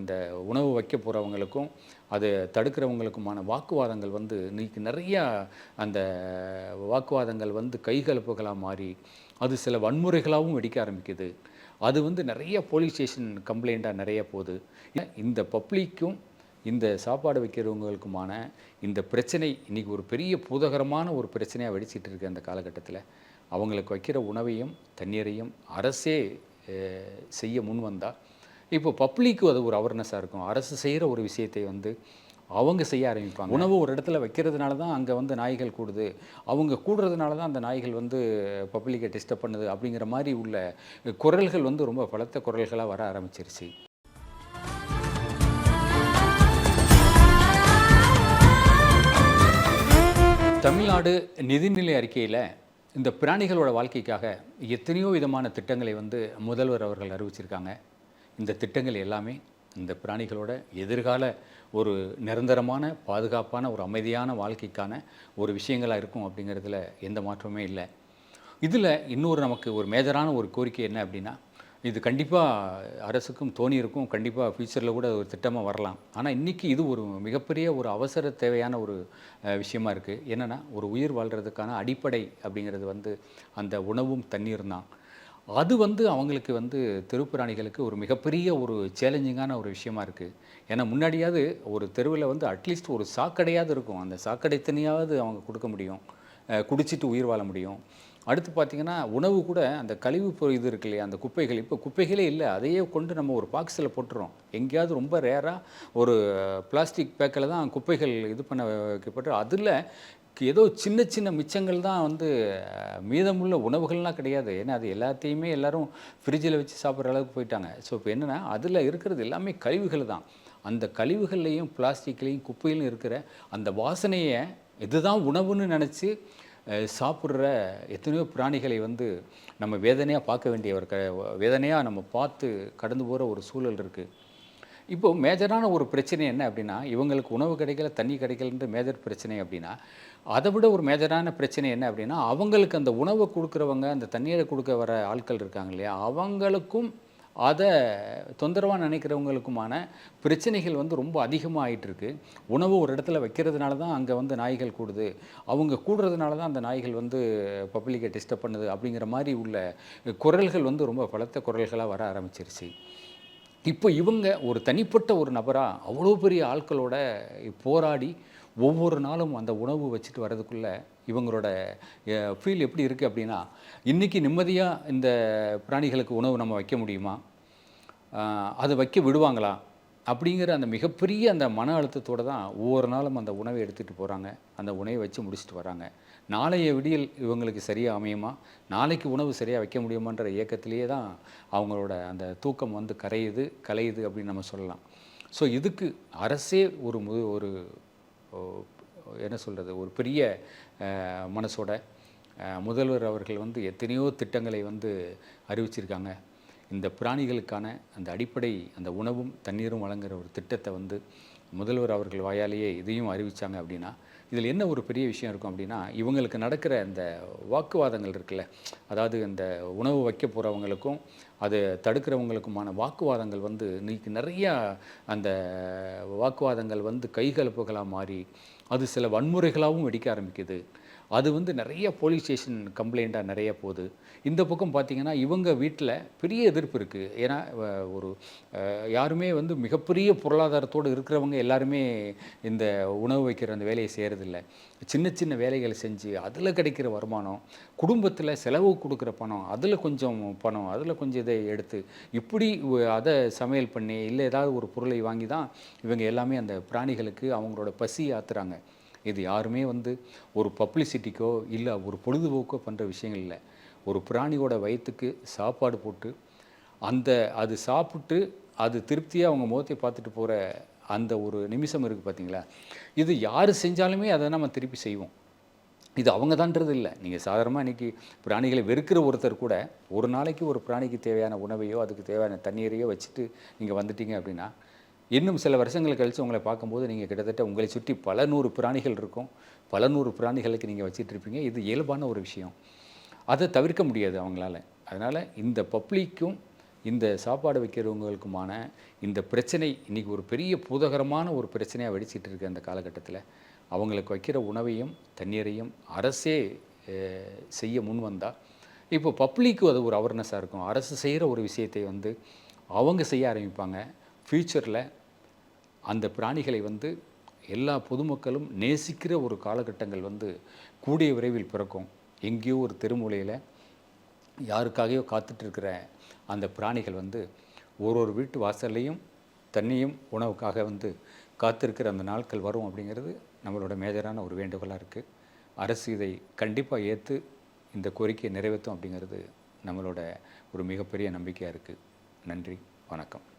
இந்த உணவு வைக்க போகிறவங்களுக்கும் அது தடுக்கிறவங்களுக்குமான வாக்குவாதங்கள் வந்து இன்னைக்கு நிறையா அந்த வாக்குவாதங்கள் வந்து கைகலப்புகளாக மாறி அது சில வன்முறைகளாகவும் வெடிக்க ஆரம்பிக்குது. அது வந்து நிறைய போலீஸ் ஸ்டேஷன் கம்ப்ளைண்ட்டாக நிறைய போகுது. இந்த பப்ளிக்கும் இந்த சாப்பாடு வைக்கிறவங்களுக்குமான இந்த பிரச்சனை இன்றைக்கி ஒரு பெரிய பூதகரமான ஒரு பிரச்சனையாக வெடிச்சிட்டு இருக்கு அந்த காலகட்டத்தில். அவங்களுக்கு வைக்கிற உணவையும் தண்ணீரையும் அரசே செய்ய முன் வந்தால் இப்போ பப்ளிக்கு அது ஒரு அவேர்னஸாக இருக்கும். அரசு செய்கிற ஒரு விஷயத்தை வந்து அவங்க செய்ய ஆரம்பிப்பாங்க. உணவு ஒரு இடத்துல வைக்கிறதுனால தான் அங்கே வந்து நாய்கள் கூடுது. அவங்க கூடுறதுனால தான் அந்த நாய்கள் வந்து பப்ளிக்கை டிஸ்டர்ப் பண்ணுது அப்படிங்கிற மாதிரி உள்ள குரல்கள் வந்து ரொம்ப பலத்த குரல்களாக வர ஆரம்பிச்சிருச்சு. தமிழ்நாடு நிதிநிலை அறிக்கையில் இந்த பிராணிகளோட வாழ்க்கைக்காக எத்தனையோ விதமான திட்டங்களை வந்து முதல்வர் அவர்கள் அறிவிச்சிருக்காங்க. இந்த திட்டங்கள் எல்லாமே இந்த பிராணிகளோட எதிர்கால ஒரு நிரந்தரமான பாதுகாப்பான ஒரு அமைதியான வாழ்க்கைக்கான ஒரு விஷயங்களாக இருக்கும் அப்படிங்கிறதுல எந்த மாற்றமே இல்லை. இதில் இன்னொரு நமக்கு ஒரு மேஜரான ஒரு கோரிக்கை என்ன அப்படின்னா இது கண்டிப்பாக அரசுக்கும் தோணியிருக்கும் கண்டிப்பாக ஃப்யூச்சரில் கூட ஒரு திட்டமாக வரலாம். ஆனால் இன்றைக்கி இது ஒரு மிகப்பெரிய ஒரு அவசர தேவையான ஒரு விஷயமா இருக்குது என்னென்னா ஒரு உயிர் வாழ்கிறதுக்கான அடிப்படை அப்படிங்கிறது வந்து அந்த உணவும் தண்ணீர் தான். அது வந்து அவங்களுக்கு வந்து தெருப்பிராணிகளுக்கு ஒரு மிகப்பெரிய ஒரு சேலஞ்சிங்கான ஒரு விஷயமா இருக்குது ஏன்னா முன்னாடியாவது ஒரு தெருவில் வந்து அட்லீஸ்ட் ஒரு சாக்கடையாவது இருக்கும். அந்த சாக்கடை தனியாவது அவங்க கொடுக்க முடியும். குடிச்சிட்டு உயிர் வாழ முடியும். அடுத்து பார்த்திங்கன்னா உணவு கூட அந்த கழிவு இது இருக்கு இல்லையா அந்த குப்பைகள். இப்போ குப்பைகளே இல்லை. அதையே கொண்டு நம்ம ஒரு பாக்ஸில் போட்டுறோம். எங்கேயாவது ரொம்ப ரேராக ஒரு பிளாஸ்டிக் பேக்கில் தான் குப்பைகள் இது பண்ண வைக்கப்பட்டு அதில் ஏதோ சின்ன சின்ன மிச்சங்கள் தான் வந்து மீதமுள்ள உணவுகள்லாம் கிடையாது. ஏன்னா அது எல்லாத்தையுமே எல்லாரும் ஃப்ரிட்ஜில் வச்சு சாப்பிட்ற அளவுக்கு போயிட்டாங்க. ஸோ இப்போ என்னென்னா அதில் இருக்கிறது எல்லாமே கழிவுகள் தான். அந்த கழிவுகள்லையும் பிளாஸ்டிக்லேயும் குப்பையிலும் இருக்கிற அந்த வாசனையை இதுதான் உணவுன்னு நினச்சி சாப்பிட்ற எத்தனையோ பிராணிகளை வந்து நம்ம வேதனையாக பார்க்க வேண்டிய ஒரு க வேதனையாக நம்ம பார்த்து கடந்து போகிற ஒரு சூழல் இருக்குது இப்போ மேஜரான ஒரு பிரச்சனை என்ன அப்படின்னா இவங்களுக்கு உணவு கிடைக்கல தண்ணி கிடைக்கலன்ற மேஜர் பிரச்சனை அப்படின்னா அதை விட ஒரு மேஜரான பிரச்சனை என்ன அப்படின்னா அவங்களுக்கு அந்த உணவை கொடுக்குறவங்க அந்த தண்ணீரை கொடுக்க வர ஆட்கள் இருக்காங்க இல்லையா? அவங்களுக்கும் அதை தொந்தரவாக நினைக்கிறவங்களுக்குமான பிரச்சனைகள் வந்து ரொம்ப அதிகமாக ஆயிட்டுருக்கு உணவு ஒரு இடத்துல வைக்கிறதுனால தான் அங்கே வந்து நாய்கள் கூடுது. அவங்க கூடுறதுனால தான் அந்த நாய்கள் வந்து பப்ளிக்கை டிஸ்டர்ப் பண்ணுது அப்படிங்கிற மாதிரி உள்ள குரல்கள் வந்து ரொம்ப பலத்த குரல்களாக வர ஆரம்பிச்சிருச்சு. இப்போ இவங்க ஒரு தனிப்பட்ட ஒரு நபராக அவ்வளோ பெரிய ஆட்களோட போராடி ஒவ்வொரு நாளும் அந்த உணவு வச்சுட்டு வரதுக்குள்ளே இவங்களோட ஃபீல் எப்படி இருக்குது அப்படின்னா இன்றைக்கி நிம்மதியாக இந்த பிராணிகளுக்கு உணவு நம்ம வைக்க முடியுமா? அதை வைக்க விடுவாங்களா? அப்படிங்கிற அந்த மிகப்பெரிய அந்த மன அழுத்தத்தோடு தான் ஒவ்வொரு நாளும் அந்த உணவை எடுத்துகிட்டு போகிறாங்க அந்த உணவை வச்சு முடிச்சுட்டு வராங்க. நாளைய விடியல் இவங்களுக்கு சரியாக அமையுமா? நாளைக்கு உணவு சரியாக வைக்க முடியுமான்ற இயக்கத்திலேயே தான் அவங்களோட அந்த தூக்கம் வந்து கரையுது கலையுது அப்படின்னு நம்ம சொல்லலாம். ஸோ இதுக்கு அரசே ஒரு மு ஒரு என்ன சொல்கிறது ஒரு பெரிய மனசோட முதல்வர் அவர்கள் வந்து எத்தனையோ திட்டங்களை வந்து அறிவிச்சிருக்காங்க. இந்த பிராணிகளுக்கான அந்த அடிப்படை அந்த உணவும் தண்ணீரும் வழங்குகிற ஒரு திட்டத்தை வந்து முதல்வர் அவர்கள் வாயாலேயே இதையும் அறிவிச்சாங்க அப்படின்னா இதில் என்ன ஒரு பெரிய விஷயம் இருக்கும் அப்படின்னா இவங்களுக்கு நடக்கிற அந்த வாக்குவாதங்கள் இருக்குல்ல அதாவது இந்த உணவு வைக்க போகிறவங்களுக்கும் அது தடுக்கிறவங்களுக்குமான வாக்குவாதங்கள் வந்து இன்னைக்கு நிறையா அந்த வாக்குவாதங்கள் வந்து கைகலப்புகளாக மாறி அது சில வன்முறைகளாகவும் வெடிக்க ஆரம்பிக்குது. அது வந்து நிறைய போலீஸ் ஸ்டேஷன் கம்ப்ளைண்ட்டாக நிறைய போகுது. இந்த பக்கம் பார்த்தீங்கன்னா இவங்க வீட்டில் பெரிய எதிர்ப்பு இருக்குது ஏன்னா ஒரு யாருமே வந்து மிகப்பெரிய பொருளாதாரத்தோடு இருக்கிறவங்க எல்லாருமே இந்த உணவு வைக்கிற அந்த வேலையை செய்கிறதில்ல சின்ன சின்ன வேலைகளை செஞ்சு அதில் கிடைக்கிற வருமானம் குடும்பத்தில் செலவு கொடுக்குற பணம் அதில் கொஞ்சம் பணம் அதில் கொஞ்சம் இதை எடுத்து இப்படி அதை சமையல் பண்ணி இல்லை ஏதாவது ஒரு பொருளை வாங்கி தான் இவங்க எல்லாமே அந்த பிராணிகளுக்கு அவங்களோட பசி ஆத்துறாங்க. இது யாருமே வந்து ஒரு பப்ளிசிட்டிக்கோ இல்லை ஒரு பொழுதுபோக்கோ பண்ணுற விஷயங்கள் இல்லை. ஒரு பிராணியோட வயிற்றுக்கு சாப்பாடு போட்டு அந்த அது சாப்பிட்டு அது திருப்தியாக அவங்க முகத்தை பார்த்துட்டு போகிற அந்த ஒரு நிமிஷம் இருக்குது பார்த்தீங்களா இது யார் செஞ்சாலுமே அதை நம்ம திருப்பி செய்வோம். இது அவங்க தான்றது இல்லை. நீங்கள் சாதாரணமாக இன்றைக்கி பிராணிகளை வெறுக்கிற ஒருத்தர் கூட ஒரு நாளைக்கு ஒரு பிராணிக்கு தேவையான உணவையோ அதுக்கு தேவையான தண்ணீரையோ வச்சுட்டு நீங்கள் வந்துட்டீங்க அப்படின்னா இன்னும் சில வருஷங்கள் கழித்து உங்களை பார்க்கும்போது நீங்கள் கிட்டத்தட்ட உங்களை சுற்றி பல நூறு பிராணிகள் இருக்கும். பல நூறு பிராணிகளுக்கு நீங்கள் வச்சிட்ருப்பீங்க இது இயல்பான ஒரு விஷயம். அதை தவிர்க்க முடியாது அவங்களால. அதனால் இந்த பப்ளிக்கும் இந்த சாப்பாடு வைக்கிறவங்களுக்குமான இந்த பிரச்சனை இன்றைக்கி ஒரு பெரிய பூதகரமான ஒரு பிரச்சனையாக வெடிச்சிட்டு இருக்கு அந்த காலகட்டத்தில். அவங்களுக்கு வைக்கிற உணவையும் தண்ணீரையும் அரசே செய்ய முன் வந்தால் இப்போ பப்ளிக்கு அது ஒரு அவேர்னஸாக இருக்கும். அரசு செய்கிற ஒரு விஷயத்தை வந்து அவங்க செய்ய ஆரம்பிப்பாங்க. ஃப்யூச்சரில் அந்த பிராணிகளை வந்து எல்லா பொதுமக்களும் நேசிக்கிற ஒரு காலகட்டங்கள் வந்து கூடிய விரைவில் பிறக்கும். எங்கேயோ ஒரு தெருமூலையில் யாருக்காகவோ காத்துட்ருக்கிற அந்த பிராணிகள் வந்து ஒரு ஒரு வீட்டு வாசல்லையும் தண்ணியும் உணவுக்காக வந்து காத்திருக்கிற அந்த நாட்கள் வரும் அப்படிங்கிறது நம்மளோட மேஜரான ஒரு வேண்டுகோளாக இருக்குது அரசு இதை கண்டிப்பாக ஏற்று இந்த கோரிக்கையை நிறைவேற்றும் அப்படிங்கிறது நம்மளோட ஒரு மிகப்பெரிய நம்பிக்கையாக இருக்குது நன்றி. வணக்கம்.